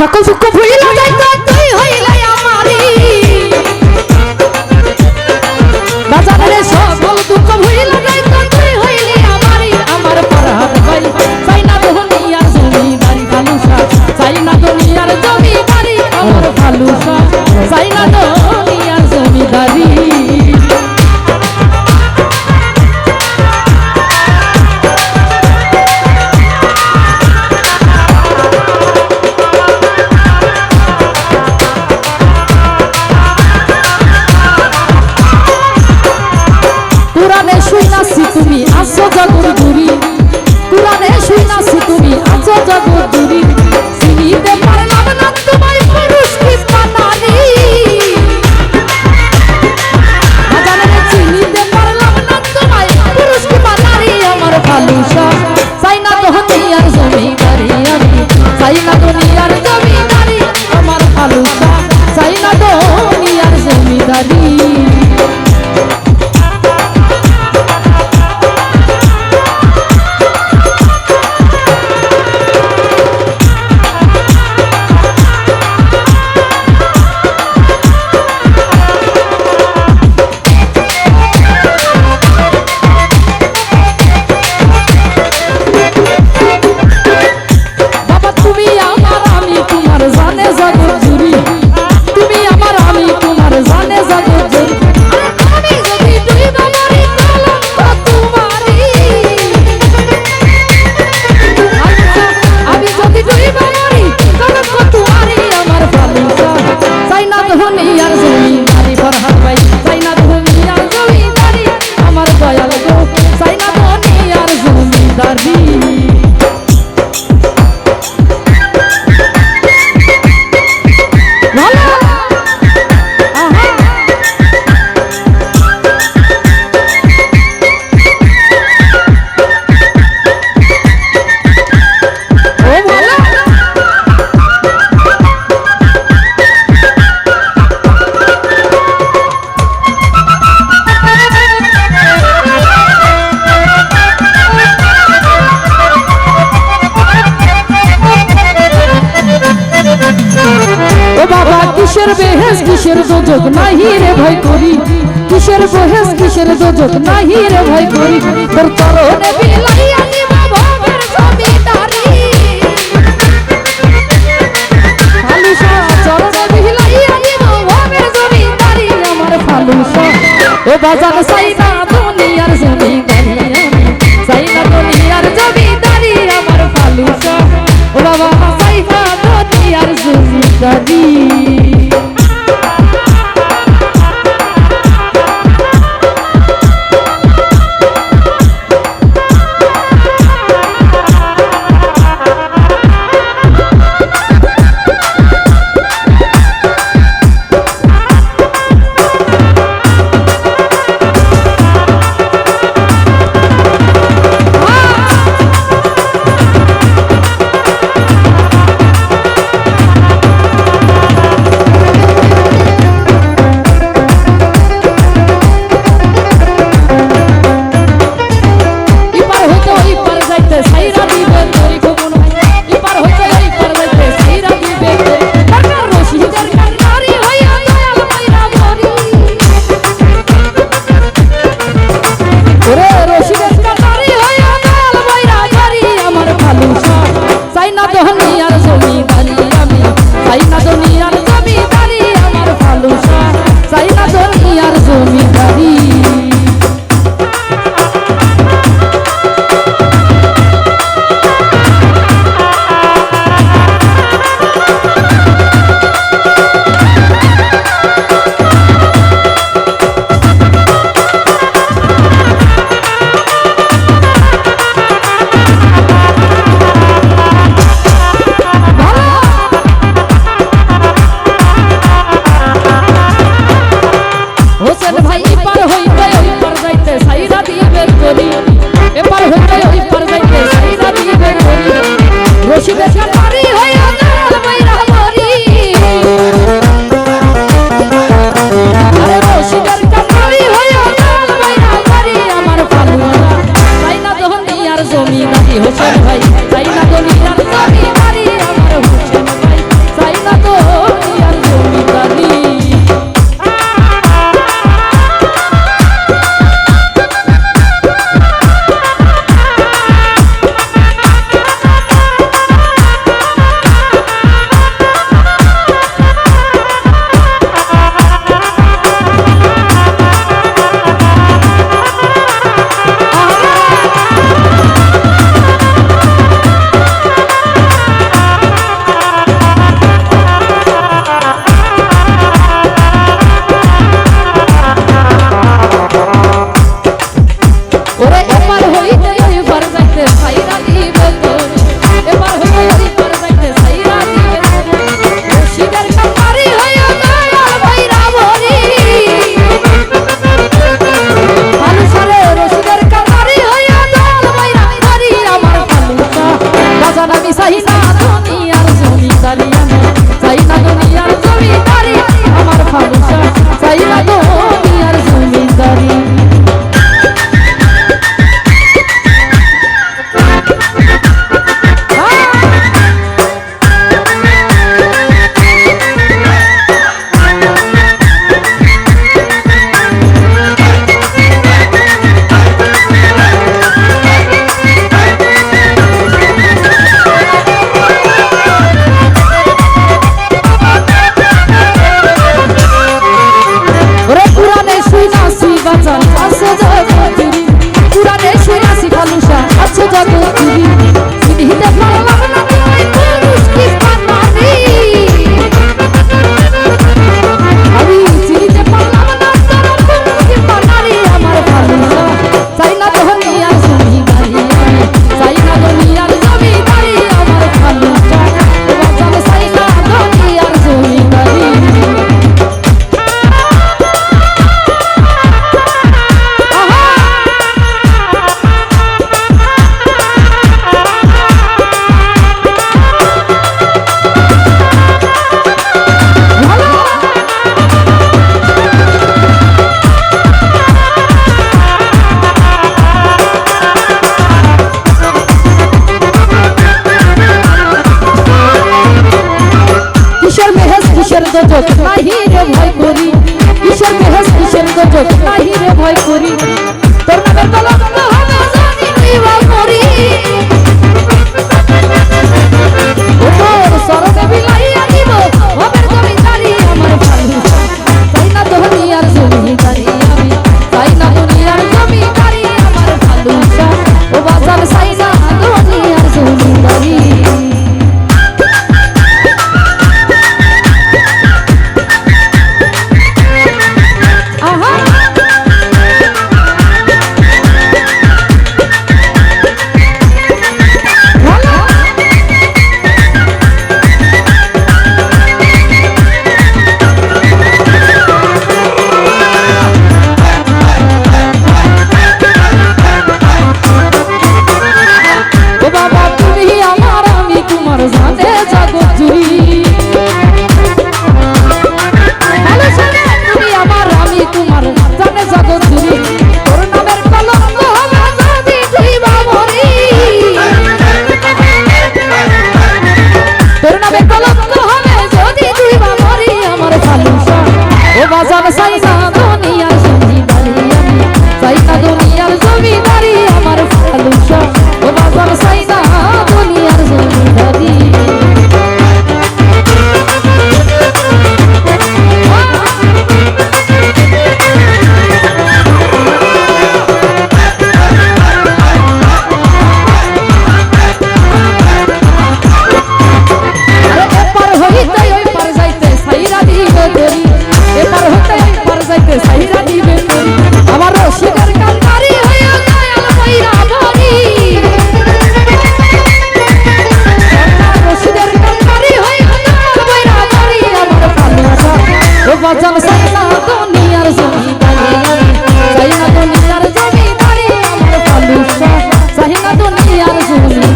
সকল দুঃখ ভুলিয়া যাইত আসো জগৎ দূরি। কুরানে শুইনাছি তুমি আসো জগৎ দূরি। চিনিতে পারলাম না তোমায় পুরুষ কি বাজারে চিনিতে পারলাম না আমার ভালুসা চাই না দুনিয়ার জমিদারি আমি। চাই না নাহি রে ভয় করি। কিসের বহেস, কিসের দোজক নাহি রে ভয় করি। তোর চরণে বিলাইয়া দিব ভবের জমিদারি ফালুসা, চরণে বিলাইয়া দিব ভবের জমিদারি আমার ফালুসা ও বাজার সাইনা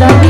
জমিদারি